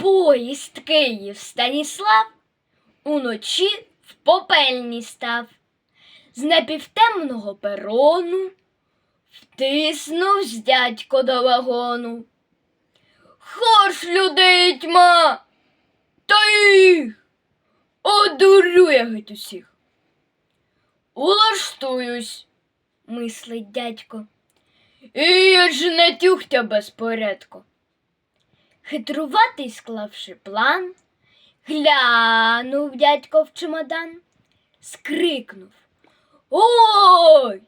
Поїзд Київ Станіслав уночі в попельні став. З напівтемного перону втиснувсь дядько до вагону. Хоч людей та їх одурює геть усіх. Улаштуюсь, мислить дядько, і я ж не тюхтя безпорядку. Хитруватий, склавши план, глянув дядько в чемодан, скрикнув Ой!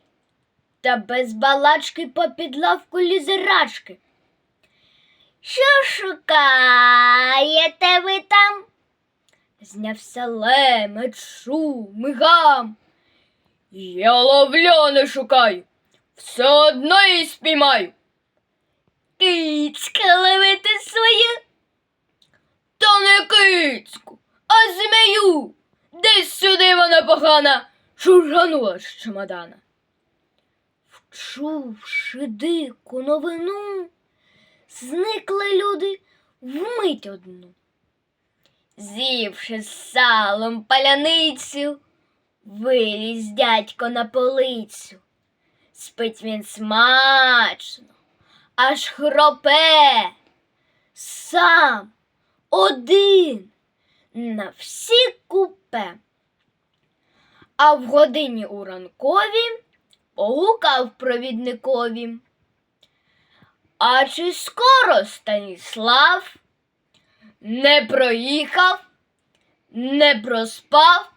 Та без балачки попід лавку лізе рачки. Що шукаєте ви там? Знявся лемет, шум і гам. Я ловлю не шукаю, все одно її спіймаю. Кицька ловити своє? Та не кицьку, а змею. Десь сюди вона погана шурганула з чемодана. Вчувши дику новину, зникли люди вмить одну. З'ївши з салом паляницю, виліз дядько на полицю. Спить він смачно, аж хропе, сам один на всі купе. А в годині у ранкові погукав провідникові. А чи скоро Станіслав не проїхав, не проспав?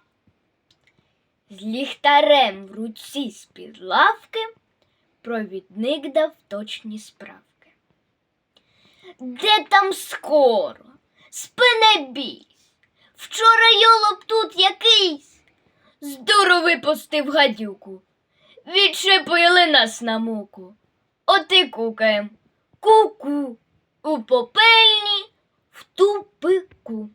З ліхтарем в руці з-під лавки провідник дав точні справки. Де там скоро? Спи бійсь. Вчора йолоп тут якийсь. Здорово випустив гадюку. Відчепили нас на муку. От і кукаєм. Ку-ку. У попельні в тупику.